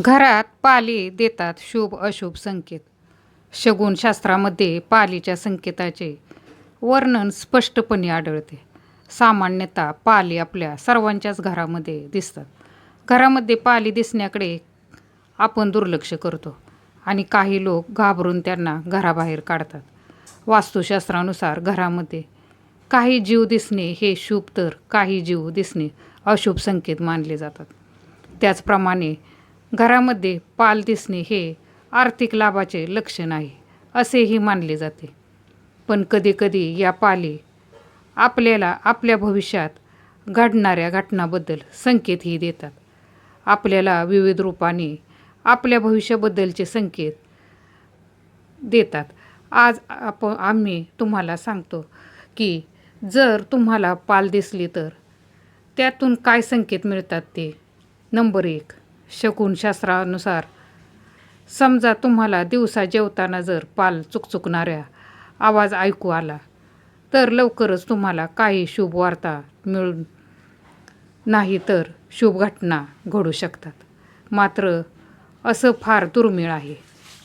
घरात पाली देतात शुभ अशुभ संकेत. शगुनशास्त्रामध्ये पालीच्या संकेताचे वर्णन स्पष्टपणे आढळते. सामान्यतः पाली आपल्या सर्वांच्याच घरामध्ये दिसतात. घरामध्ये पाली दिसण्याकडे आपण दुर्लक्ष करतो आणि काही लोक घाबरून त्यांना घराबाहेर काढतात. वास्तुशास्त्रानुसार घरामध्ये काही जीव दिसणे हे शुभ तर काही जीव दिसणे अशुभ संकेत मानले जातात. त्याचप्रमाणे घरामध्ये पाल दिसणे हे आर्थिक लाभाचे लक्षण आहे असेही मानले जाते. पण कधीकधी या पाली आपल्याला आपल्या भविष्यात घडणाऱ्या घटनाबद्दल संकेतही देतात. आपल्याला विविध रूपाने आपल्या भविष्याबद्दलचे संकेत देतात. आज आप आम्ही तुम्हाला सांगतो की जर तुम्हाला पाल दिसली तर त्यातून काय संकेत मिळतात ते? नंबर एक. शकुनशास्त्रानुसार समजा तुम्हाला दिवसा जेवताना जर पाल चुकचुकणाऱ्या आवाज ऐकू आला तर लवकरच तुम्हाला काही शुभ वार्ता मिळून नाही तर शुभ घटना घडू शकतात. मात्र असं फार दुर्मिळ आहे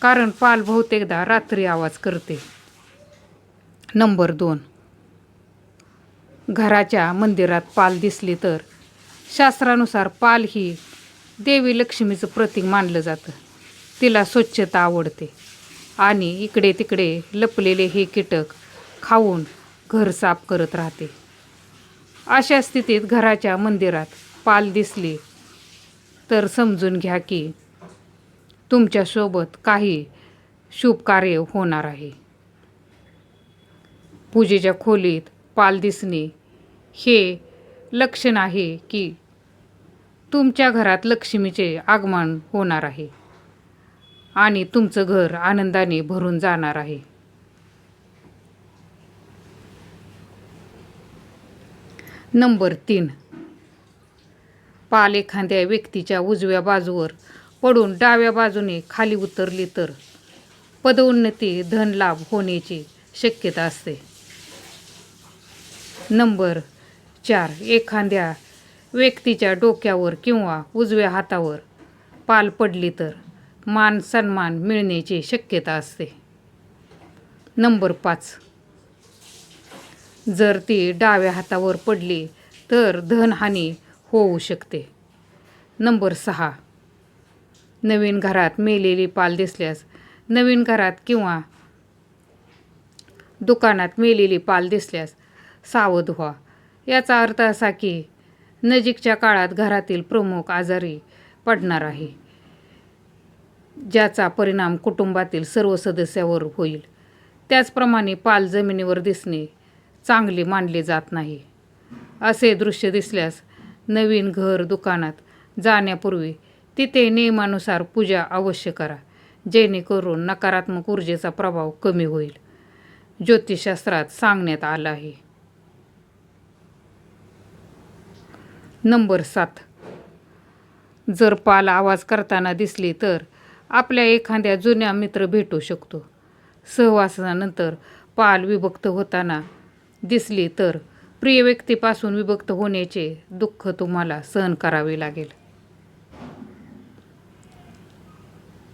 कारण पाल बहुतेकदा रात्री आवाज करते. नंबर दोन. घराच्या मंदिरात पाल दिसली तर शास्त्रानुसार पाल ही देवी लक्ष्मीचं प्रतीक मानलं जातं. तिला स्वच्छता आवडते. आणि इकडे तिकडे लपलेले हे कीटक खाऊन घर साफ करत राहते. अशा स्थितीत घराच्या मंदिरात पाल दिसली तर समजून घ्या की तुमच्यासोबत काही शुभ कार्य होणार आहे. पूजेच्या खोलीत पाल दिसणे हे लक्षण आहे की तुमच्या घरात लक्ष्मीचे आगमन होणार आहे. आणि तुमचं घर आनंदाने भरून जाणार आहे. नंबर तीन. पाल एखाद्या व्यक्तीच्या उजव्या बाजूवर पडून डाव्या बाजूने खाली उतरली तर पदोन्नती धनलाभ होण्याची शक्यता असते. नंबर चार. एखाद्या व्यक्तीच्या डोक्यावर किंवा उजव्या हातावर पाल पडली तर मान सन्मान मिळण्याची शक्यता असते. नंबर पाच. जर ती डाव्या हातावर पडली तर धनहानी होऊ शकते. नंबर सहा. नवीन घरात मेलेली पाल दिसल्यास नवीन घरात किंवा दुकानात मेलेली पाल दिसल्यास सावध व्हा. याचा अर्थ असा की नजीकच्या काळात घरातील प्रमुख आजारी पडणार आहे ज्याचा परिणाम कुटुंबातील सर्व सदस्यावर होईल. त्याचप्रमाणे पाल जमिनीवर दिसणे चांगले मानले जात नाही. असे दृश्य दिसल्यास नवीन घर दुकानात जाण्यापूर्वी तिथे नियमानुसार पूजा अवश्य करा जेणेकरून नकारात्मक ऊर्जेचा प्रभाव कमी होईल ज्योतिषशास्त्रात सांगण्यात आलं आहे. नंबर सात. जर पाल आवाज करताना दिसली तर आपल्या एखाद्या जुन्या मित्र भेटू शकतो. सहवासानंतर पाल विभक्त होताना दिसली तर प्रिय व्यक्तीपासून विभक्त होण्याचे दुःख तुम्हाला सहन करावे लागेल.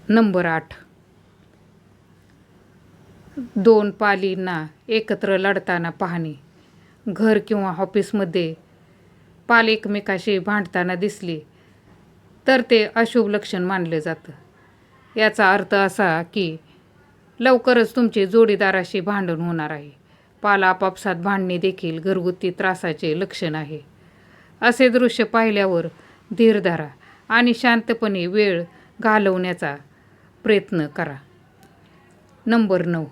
नंबर आठ. दोन पालींना एकत्र लढताना पाहणे. घर किंवा ऑफिसमध्ये पाल एकमेकाशी भांडताना दिसली तर ते अशुभ लक्षण मानलं जातं. याचा अर्थ असा की लवकरच तुमचे जोडीदाराशी भांडण होणार आहे. पाल आपापसात भांडणे देखील घरगुती त्रासाचे लक्षण आहे. असे दृश्य पाहिल्यावर धीर धरा आणि शांतपणे वेळ घालवण्याचा प्रयत्न करा. नंबर नऊ.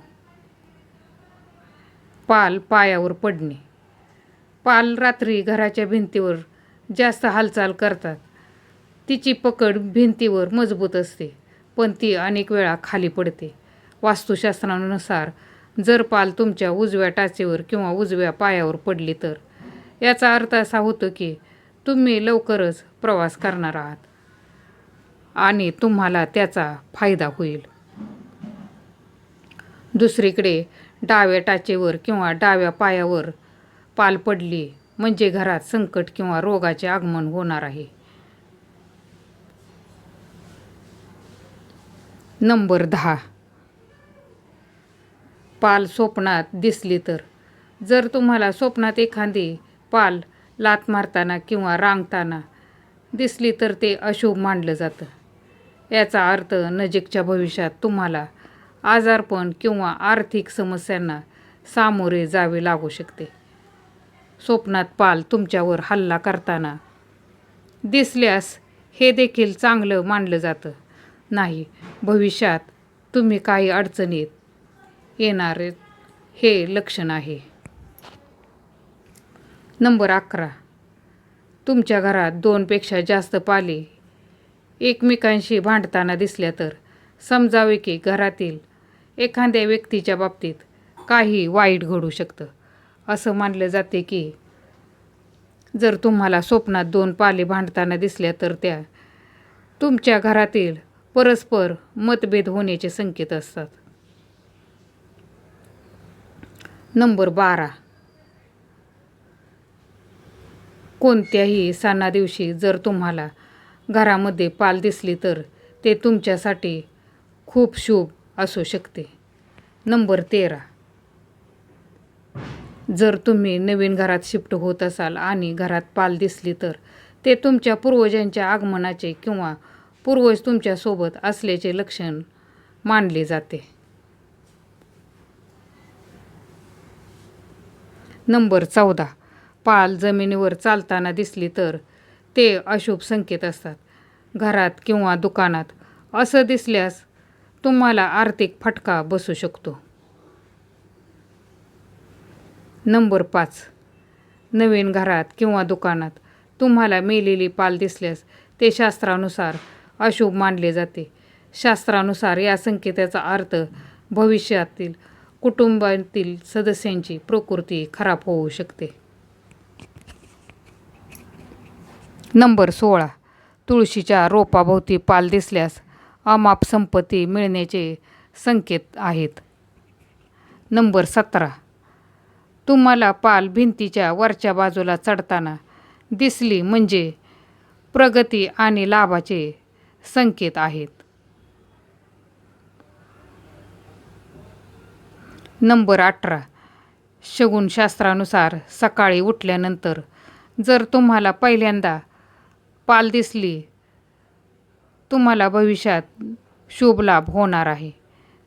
पाल पायावर पडणे. पाल रात्री घराच्या भिंतीवर जास्त हालचाल करतात. तिची पकड भिंतीवर मजबूत असते पण ती अनेक वेळा खाली पडते. वास्तुशास्त्रानुसार जर पाल तुमच्या उजव्या टाचेवर किंवा उजव्या पायावर पडली तर याचा अर्थ असा होतो की तुम्ही लवकरच प्रवास करणार आहात आणि तुम्हाला त्याचा फायदा होईल. दुसरीकडे डाव्या टाचेवर किंवा डाव्या पायावर पाल पडली म्हणजे घरात संकट किंवा रोगाचे आगमन होणार आहे. नंबर दहा. पाल स्वप्नात दिसली तर. जर तुम्हाला स्वप्नात एखादी पाल लात मारताना किंवा रांगताना दिसली तर ते अशुभ मानलं जातं. याचा अर्थ नजीकच्या भविष्यात तुम्हाला आजारपण किंवा आर्थिक समस्यांना सामोरे जावे लागू शकते. स्वप्नात पाल तुमच्यावर हल्ला करताना. दिसल्यास हे देखील चांगलं मानलं जातं. नाही भविष्यात तुम्ही काही अडचणीत येणारे हे लक्षण आहे. नंबर अकरा. तुमच्या घरात दोनपेक्षा जास्त पाले एकमेकांशी भांडताना दिसल्या तर समजावे की घरातील एखाद्या व्यक्तीच्या बाबतीत काही वाईट घडू शकतं. असं मानलं जाते की जर तुम्हाला स्वप्नात दोन पाले भांडताना दिसल्या तर त्या तुमच्या घरातील परस्पर मतभेद होण्याचे संकेत असतात. नंबर बारा. कोणत्याही सणा दिवशी जर तुम्हाला घरामध्ये पाल दिसली तर ते तुमच्यासाठी खूप शुभ असू शकते. नंबर तेरा. जर तुम्ही नवीन घरात शिफ्ट होत असाल आणि घरात पाल दिसली तर ते तुमच्या पूर्वजांच्या आगमनाचे किंवा पूर्वज तुमच्यासोबत असल्याचे लक्षण मानले जाते. नंबर चौदा. पाल जमिनीवर चालताना दिसली तर ते अशुभ संकेत असतात. घरात किंवा दुकानात असं दिसल्यास तुम्हाला आर्थिक फटका बसू शकतो. नंबर पाच. नवीन घरात किंवा दुकानात तुम्हाला मेलेली पाल दिसल्यास ते शास्त्रानुसार अशुभ मानले जाते. शास्त्रानुसार या संकेताचा अर्थ भविष्यातील कुटुंबातील सदस्यांची प्रकृती खराब होऊ शकते. नंबर सोळा. तुळशीच्या रोपाभोवती पाल दिसल्यास अमाप संपत्ती मिळण्याचे संकेत आहेत. नंबर सतरा. तुम्हाला पाल भिंतीच्या वरच्या बाजूला चढताना दिसली म्हणजे प्रगती आणि लाभाचे संकेत आहेत. नंबर अठरा. शगुनशास्त्रानुसार सकाळी उठल्यानंतर जर तुम्हाला पहिल्यांदा पाल दिसली तुम्हाला भविष्यात शुभ लाभ होणार आहे.